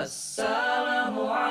Assalamu alaikum.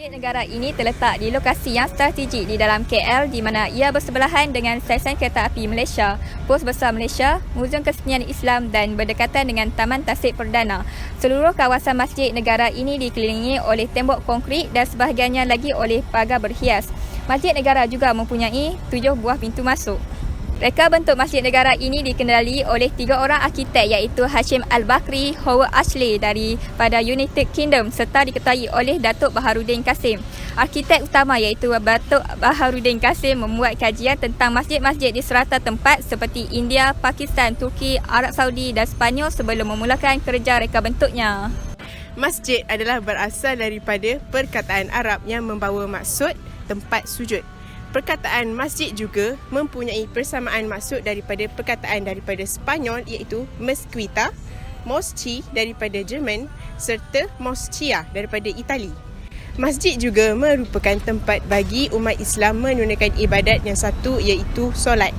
Masjid negara ini terletak di lokasi yang strategik di dalam KL di mana ia bersebelahan dengan stesen kereta api Malaysia, Pos Besar Malaysia, Muzium Kesenian Islam dan berdekatan dengan Taman Tasik Perdana. Seluruh kawasan masjid negara ini dikelilingi oleh tembok konkrit dan sebahagiannya lagi oleh pagar berhias. Masjid negara juga mempunyai tujuh buah pintu masuk. Reka bentuk Masjid Negara ini dikendali oleh tiga orang arkitek iaitu Hashim Al-Bakri, Howard Ashley daripada United Kingdom serta diketahui oleh Datuk Baharudin Kasim. Arkitek utama iaitu Datuk Baharudin Kasim membuat kajian tentang masjid-masjid di serata tempat seperti India, Pakistan, Turki, Arab Saudi dan Sepanyol sebelum memulakan kerja reka bentuknya. Masjid adalah berasal daripada perkataan Arab yang membawa maksud tempat sujud. Perkataan masjid juga mempunyai persamaan maksud daripada perkataan daripada Sepanyol iaitu mesquita, mosci daripada Jerman serta moscia daripada Itali. Masjid juga merupakan tempat bagi umat Islam menunaikan ibadat yang satu iaitu solat.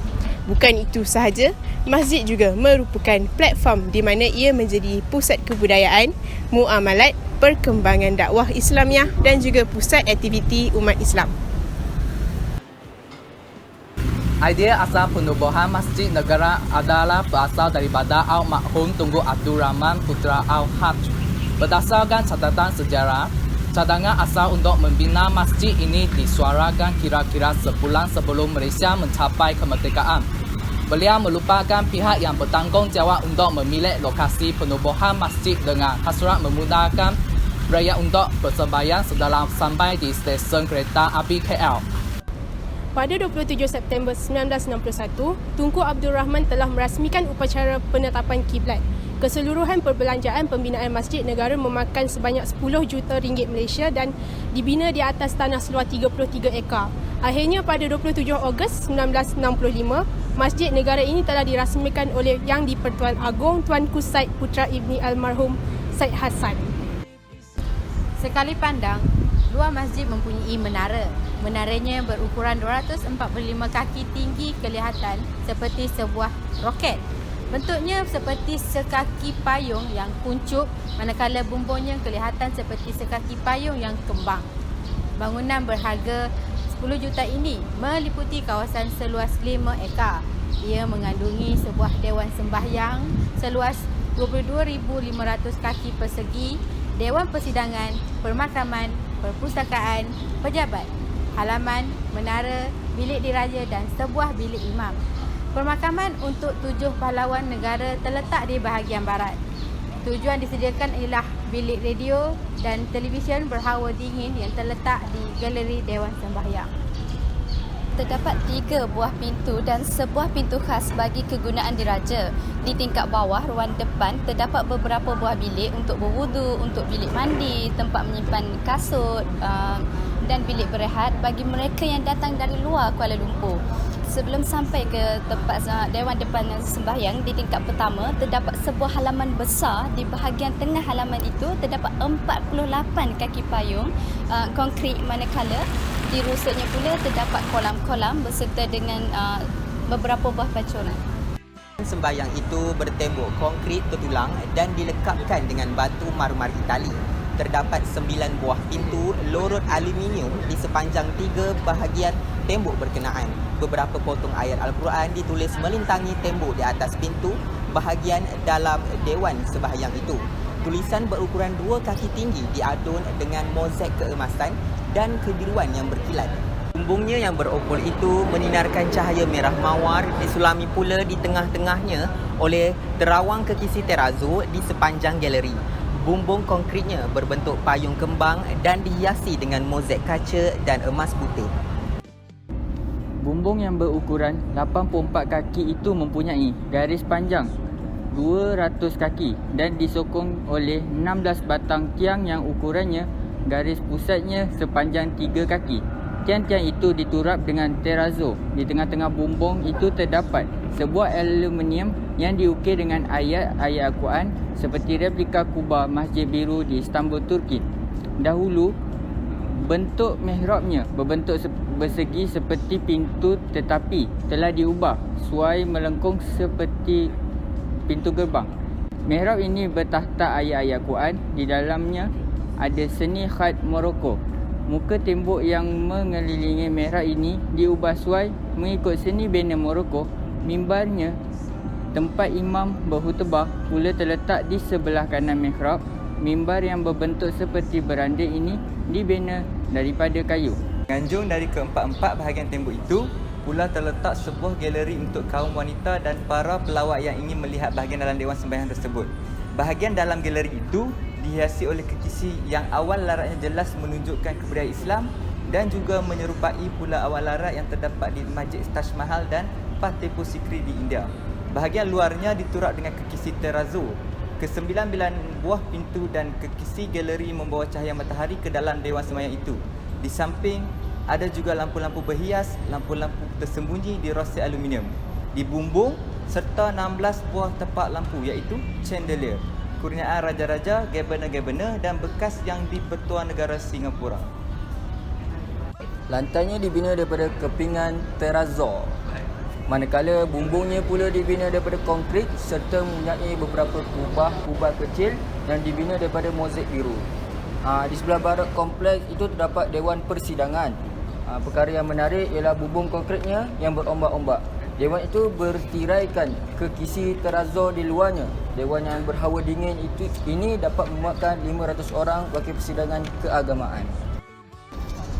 Bukan itu sahaja, masjid juga merupakan platform di mana ia menjadi pusat kebudayaan, muamalat, perkembangan dakwah Islamiah dan juga pusat aktiviti umat Islam. Idea asal penubuhan Masjid Negara adalah berasal daripada Al-Makhum Tunku Abdul Rahman Putra Al-Haj. Berdasarkan catatan sejarah, cadangan asal untuk membina masjid ini disuarakan kira-kira sebulan sebelum Malaysia mencapai kemerdekaan. Beliau melupakan pihak yang bertanggungjawab untuk memilih lokasi penubuhan masjid dengan hasrat memudahkan rakyat untuk bersembahyang setelah sampai di stesen kereta api KL. Pada 27 September 1961, Tunku Abdul Rahman telah merasmikan upacara penetapan kiblat. Keseluruhan perbelanjaan pembinaan masjid negara memakan sebanyak 10 juta ringgit Malaysia dan dibina di atas tanah seluas 33 ekar. Akhirnya pada 27 Ogos 1965, masjid negara ini telah dirasmikan oleh Yang di-Pertuan Agong Tuanku Said Putra Ibni Almarhum Said Hassan. Sekali pandang, luar masjid mempunyai menara. Menaranya berukuran 245 kaki tinggi kelihatan seperti sebuah roket. Bentuknya seperti sekaki payung yang kuncup manakala bumbungnya kelihatan seperti sekaki payung yang kembang. Bangunan berharga 10 juta ini meliputi kawasan seluas 5 ekar. Ia mengandungi sebuah dewan sembahyang seluas 22,500 kaki persegi, dewan persidangan, permakaman, perpustakaan, pejabat, halaman, menara, bilik diraja dan sebuah bilik imam. Permakaman untuk tujuh pahlawan negara terletak di bahagian barat. Tujuan disediakan ialah bilik radio dan televisyen berhawa dingin yang terletak di galeri Dewan Sembahyang. Terdapat tiga buah pintu dan sebuah pintu khas bagi kegunaan diraja. Di tingkat bawah ruang depan terdapat beberapa buah bilik untuk berwudu, untuk bilik mandi, tempat menyimpan kasut uh, dan bilik berehat bagi mereka yang datang dari luar Kuala Lumpur. Sebelum sampai ke tempat Dewan Depan Sembahyang di tingkat pertama terdapat sebuah halaman besar di bahagian tengah halaman itu terdapat 48 kaki payung uh, konkrit manakala di rusuknya pula terdapat kolam-kolam berserta dengan uh, beberapa buah pacuran. Sembayang itu bertembok konkrit bertulang dan dilekapkan dengan batu marmar Itali. Terdapat sembilan buah pintu lorot aluminium di sepanjang tiga bahagian tembok berkenaan. Beberapa potong ayat Al-Quran ditulis melintangi tembok di atas pintu bahagian dalam dewan sembahyang itu. Tulisan berukuran dua kaki tinggi diadun dengan mozaik keemasan dan kebiruan yang berkilat. Bumbungnya yang beropol itu menyinarkan cahaya merah mawar disulami pula di tengah-tengahnya oleh terawang kekisi terazo di sepanjang galeri. Bumbung konkritnya berbentuk payung kembang dan dihiasi dengan mozaik kaca dan emas putih. Bumbung yang berukuran 84 kaki itu mempunyai garis panjang 200 kaki dan disokong oleh 16 batang tiang yang ukurannya garis pusatnya sepanjang 3 kaki. Tiang-tiang itu diturap dengan terrazzo. Di tengah-tengah bumbung itu terdapat sebuah aluminium yang diukir dengan ayat-ayat Al-Quran seperti replika kubah Masjid Biru di Istanbul, Turki. Dahulu, bentuk mihrabnya berbentuk bersegi seperti pintu tetapi telah diubah suai melengkung seperti pintu gerbang. Mihrab ini bertahta ayat-ayat Quran. Di dalamnya ada seni khat Morocco. Muka tembok yang mengelilingi mihrab ini diubah suai mengikut seni bina Morocco. Mimbarnya tempat imam berkhutbah pula terletak di sebelah kanan mihrab. Mimbar yang berbentuk seperti beranda ini dibina daripada kayu. Ganjung dari keempat-empat bahagian tembok itu pula terletak sebuah galeri untuk kaum wanita dan para pelawak yang ingin melihat bahagian dalam Dewan Sembahyang tersebut. Bahagian dalam galeri itu dihiasi oleh kekisi yang awal laratnya jelas menunjukkan kebudayaan Islam dan juga menyerupai pula awal larat yang terdapat di Masjid Taj Mahal dan Fatehpur Sikri di India. Bahagian luarnya diturap dengan kekisi terrazzo. Kesembilan-bilan buah pintu dan kekisi galeri membawa cahaya matahari ke dalam Dewan Sembahyang itu. Di samping ada juga lampu-lampu berhias, lampu-lampu tersembunyi di rosset aluminium. Di bumbung serta 16 buah tapak lampu iaitu chandelier. Kurniaan raja-raja, governor-governor dan bekas yang di-Pertuan Negara Singapura. Lantainya dibina daripada kepingan terrazzo. Manakala bumbungnya pula dibina daripada konkrit serta mempunyai beberapa kubah-kubah kecil yang dibina daripada mozaik biru. Ha, di sebelah barat kompleks itu terdapat Dewan Persidangan. Ha, perkara yang menarik ialah bumbung konkritnya yang berombak-ombak. Dewan itu bertiraikan kekisi terrazzo di luarnya. Dewan yang berhawa dingin itu ini dapat memuatkan 500 orang wakil persidangan keagamaan.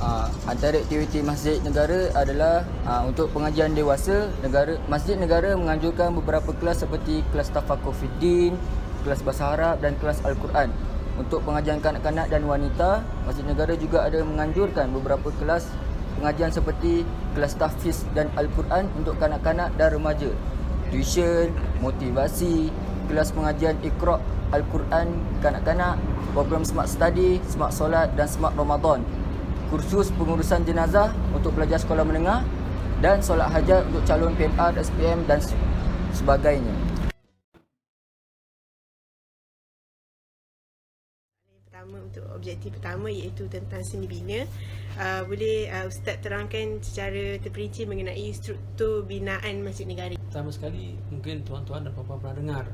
Uh, antara aktiviti masjid negara adalah uh, untuk pengajian dewasa negara masjid negara menganjurkan beberapa kelas seperti kelas tafakur fiddin, kelas bahasa Arab dan kelas al-Quran. Untuk pengajian kanak-kanak dan wanita, masjid negara juga ada menganjurkan beberapa kelas pengajian seperti kelas tahfiz dan al-Quran untuk kanak-kanak dan remaja. Tuition, motivasi, kelas pengajian Iqra al-Quran kanak-kanak, program smart study, smart solat dan smart Ramadan kursus pengurusan jenazah untuk pelajar sekolah menengah dan solat hajat untuk calon PMR, SPM dan sebagainya. Untuk objektif pertama iaitu tentang seni bina. Uh, boleh uh, Ustaz terangkan secara terperinci mengenai struktur binaan Masjid Negara. Pertama sekali mungkin tuan-tuan dan puan-puan pernah dengar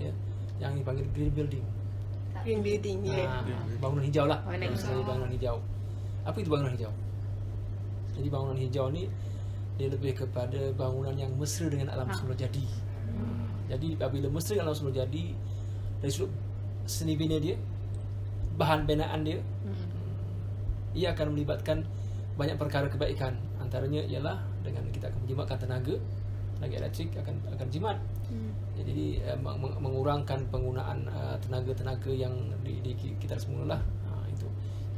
ya yang dipanggil green building. Green building ya. Ha, bangunan hijau lah. Bangunan hijau. bangunan hijau. Apa itu bangunan hijau? Jadi bangunan hijau ni dia lebih kepada bangunan yang mesra dengan alam semula jadi. Jadi apabila mesra dengan alam semula jadi dari sudut seni bina dia, bahan binaan dia, ia akan melibatkan banyak perkara kebaikan. Antaranya ialah dengan kita akan menjimatkan tenaga, tenaga elektrik akan akan jimat. Ya, Jadi uh, meng- meng- mengurangkan penggunaan uh, tenaga-tenaga yang di, di kita semula lah. Ha, itu.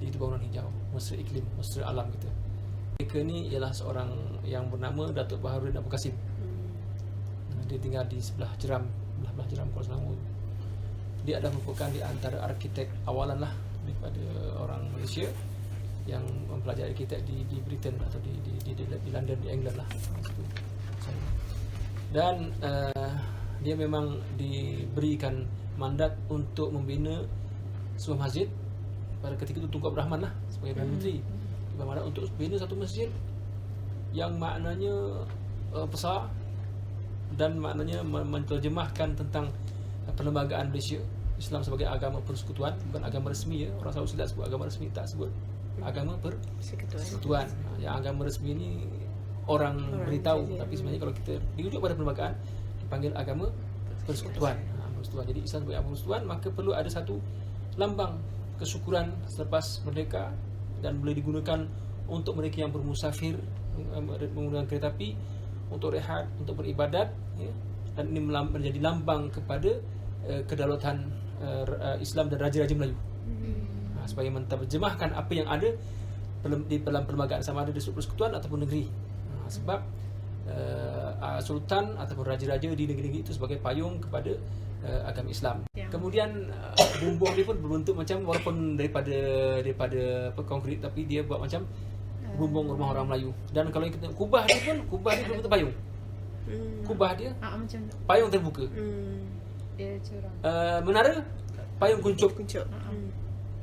Jadi itu bangunan hijau, mesra iklim, mesra alam kita. Mereka ni ialah seorang yang bernama Datuk Baharudin Abu Kasim. Uh, Dia tinggal di sebelah Jeram, belah-belah Jeram Kuala Selangor. Dia adalah merupakan di antara arkitek awalan lah daripada orang Malaysia yang mempelajari arkitek di, di Britain atau di, di, di, di, London, di England lah. Dan uh, dia memang diberikan mandat untuk membina sebuah masjid pada ketika itu Tunku Abdul Rahman lah sebagai Perdana Menteri. Diberi mandat untuk bina satu masjid yang maknanya uh, besar dan maknanya men- menterjemahkan tentang perlembagaan Malaysia Islam sebagai agama persekutuan bukan agama resmi ya orang selalu silap sebut agama resmi tak sebut agama Persekutuan. Ha, yang agama resmi ni orang, Orang beritahu saja. tapi sebenarnya kalau kita dirujuk pada perlembagaan dipanggil agama persekutuan ha, persekutuan jadi Islam sebagai agama persekutuan maka perlu ada satu lambang kesyukuran selepas merdeka dan boleh digunakan untuk mereka yang bermusafir eh, menggunakan kereta api untuk rehat untuk beribadat ya. dan ini menjadi lambang kepada eh, kedaulatan eh, Islam dan raja-raja Melayu ha, supaya menterjemahkan apa yang ada di dalam perlembagaan sama ada di sudut persekutuan ataupun negeri ha, sebab uh, uh, sultan ataupun raja-raja di negeri-negeri itu sebagai payung kepada uh, agama Islam. Ya. Kemudian uh, bumbung dia pun berbentuk macam walaupun daripada daripada apa konkrit tapi dia buat macam bumbung rumah orang Melayu. Dan kalau kita kubah dia pun kubah dia berbentuk payung. Hmm. Kubah dia Ah, macam payung terbuka. Hmm. Dia curang. Uh, menara payung kuncup. Kuncup. Hmm.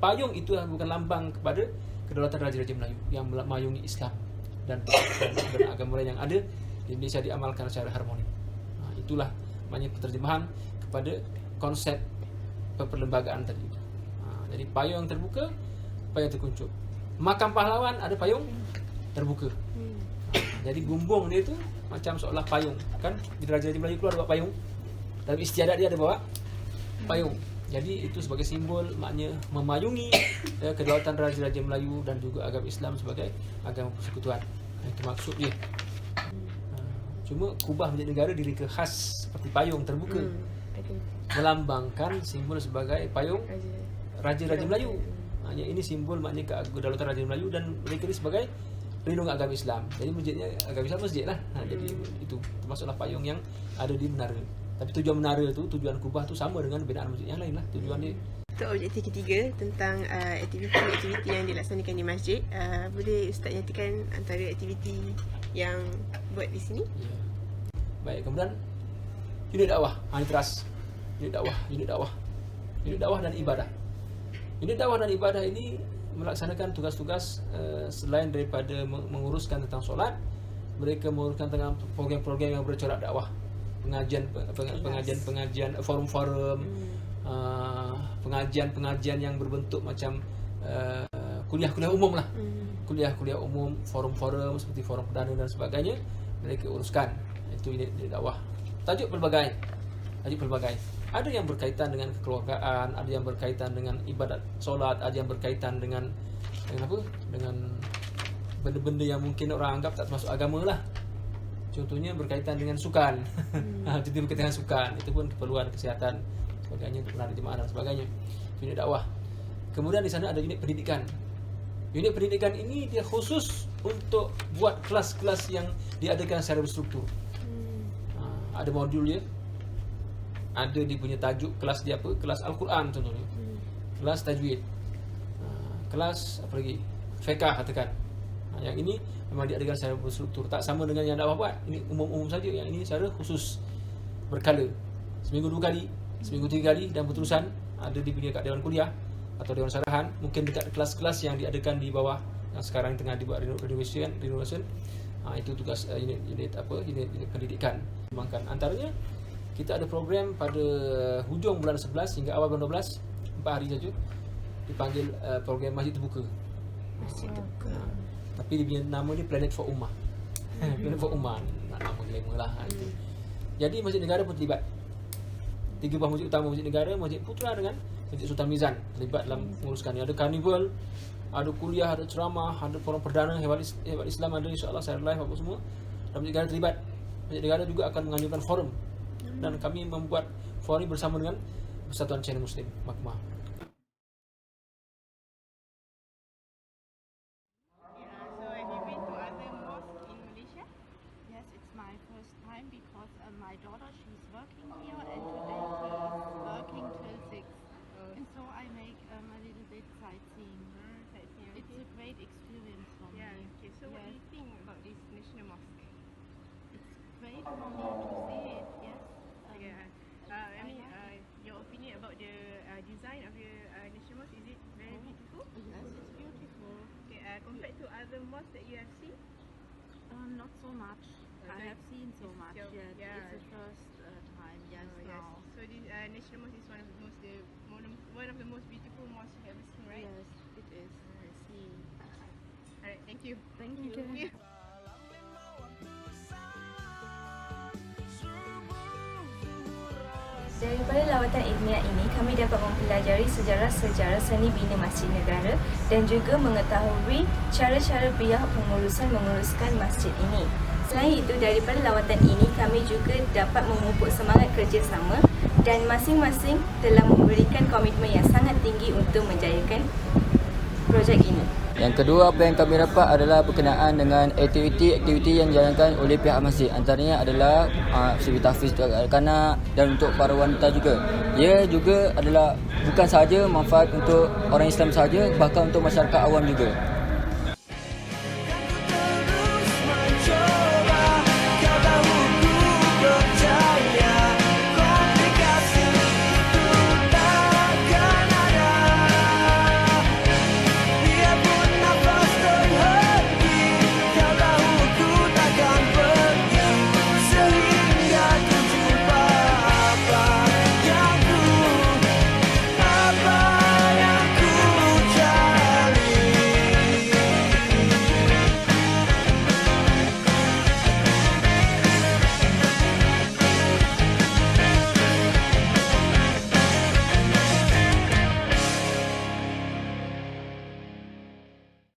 Payung itu bukan lambang kepada kedaulatan raja-raja Melayu yang memayungi Islam dan, agama lain yang ada di Indonesia diamalkan secara harmoni. Ha, itulah maknanya penterjemahan kepada konsep perlembagaan tadi. Ha, jadi payung yang terbuka, payung terkuncup. Makam pahlawan ada payung terbuka. Hmm. Ha, jadi bumbung dia tu macam seolah payung. Kan bila raja-raja Melayu keluar ada bawa payung. Dalam istiadat dia ada bawa payung. Jadi itu sebagai simbol maknanya memayungi ya, kedaulatan raja-raja Melayu dan juga agama Islam sebagai agama persekutuan. Itu maksud dia. Ha, Cuma kubah menjadi negara direka khas seperti payung terbuka Hmm. Melambangkan simbol sebagai payung Raja. raja-raja Melayu. Hanya ini simbol maknanya kedaulatan raja Melayu dan mereka ni sebagai pelindung agama Islam. Jadi masjidnya agama Islam masjid lah. Ha, jadi itu termasuklah payung yang ada di menara. Tapi tujuan menara tu, tujuan kubah tu sama dengan binaan masjid yang lain lah. Tujuan dia Untuk objektif ketiga tentang uh, aktiviti-aktiviti yang dilaksanakan di masjid, uh, boleh Ustaz nyatakan antara aktiviti yang buat di sini? Ya. Baik, kemudian unit dakwah. Ha, ini teras. Unit dakwah, unit dakwah. Unit dakwah dan ibadah. Unit dakwah dan ibadah ini melaksanakan tugas-tugas uh, selain daripada meng- menguruskan tentang solat, mereka menguruskan tentang program-program yang bercorak dakwah. Pengajian peng- pengajian pengajian forum-forum uh, pengajian-pengajian yang berbentuk macam uh, kuliah-kuliah umum lah Hmm. kuliah-kuliah umum, forum-forum seperti forum perdana dan sebagainya mereka uruskan. Itu unit, unit dakwah. Tajuk pelbagai. Tajuk pelbagai. Ada yang berkaitan dengan kekeluargaan, ada yang berkaitan dengan ibadat solat, ada yang berkaitan dengan dengan apa? Dengan benda-benda yang mungkin orang anggap tak termasuk agama lah. Contohnya berkaitan dengan sukan. Hmm. Contohnya berkaitan dengan sukan. Itu pun keperluan kesihatan sebagainya untuk menarik jemaah dan sebagainya. Unit dakwah. Kemudian di sana ada unit pendidikan. Unit pendidikan ini dia khusus untuk buat kelas-kelas yang diadakan secara berstruktur. Ha, ada modul dia. Ada dia punya tajuk kelas dia apa? Kelas Al-Quran contohnya. Kelas tajwid. Ha, kelas apa lagi? Fiqh katakan. Yang ini memang diadakan secara berstruktur. Tak sama dengan yang dakwah buat. Ini umum-umum saja. Yang ini secara khusus berkala. Seminggu dua kali, seminggu tiga kali dan berterusan ada di punya kat dewan kuliah atau dewan sarahan mungkin dekat kelas-kelas yang diadakan di bawah yang sekarang tengah dibuat reno- renovation renovation ha, itu tugas uh, unit unit apa unit, unit pendidikan kembangkan antaranya kita ada program pada hujung bulan 11 hingga awal bulan 12 empat hari saja dipanggil uh, program masjid terbuka Masjid terbuka. Tapi dia punya nama dia Planet for Ummah. Planet for Ummah. Nak nama glamour lah ha, itu. Jadi masjid negara pun terlibat. Tiga buah masjid utama masjid negara, Masjid Putra dengan Masjid Sultan Mizan terlibat dalam menguruskan ni. Ada karnival, ada kuliah, ada ceramah, ada forum perdana hebat, Is- hebat Islam ada insya-Allah saya live apa semua. Dan masjid negara terlibat. Masjid negara juga akan menganjurkan forum. Dan kami membuat forum bersama dengan Persatuan Channel Muslim Makmah. Great for me to see it. Yes. Yeah. Uh, I I mean, uh, your opinion about the uh, design of the uh, national mosque is it very beautiful? Yes, it's beautiful. Okay. Uh, compared to other mosques that you have seen? Um, not so much. Uh, I have seen so much. your- Yes, yeah. it's the first uh, time. Yes, Oh, yes. now. So this uh, national mosque is one of the most the one of, the most beautiful mosques you have seen, right? Yes, it is. I see. Alright. Thank you. Thank you. Daripada lawatan ilmiah ini, kami dapat mempelajari sejarah-sejarah seni bina masjid negara dan juga mengetahui cara-cara pihak pengurusan menguruskan masjid ini. Selain itu, daripada lawatan ini, kami juga dapat memupuk semangat kerjasama dan masing-masing telah memberikan komitmen yang sangat tinggi untuk menjayakan projek ini. Yang kedua apa yang kami dapat adalah berkenaan dengan aktiviti-aktiviti yang dijalankan oleh pihak masjid. Antaranya adalah uh, aktiviti tahfiz untuk kanak dan untuk para wanita juga. Ia juga adalah bukan sahaja manfaat untuk orang Islam sahaja, bahkan untuk masyarakat awam juga.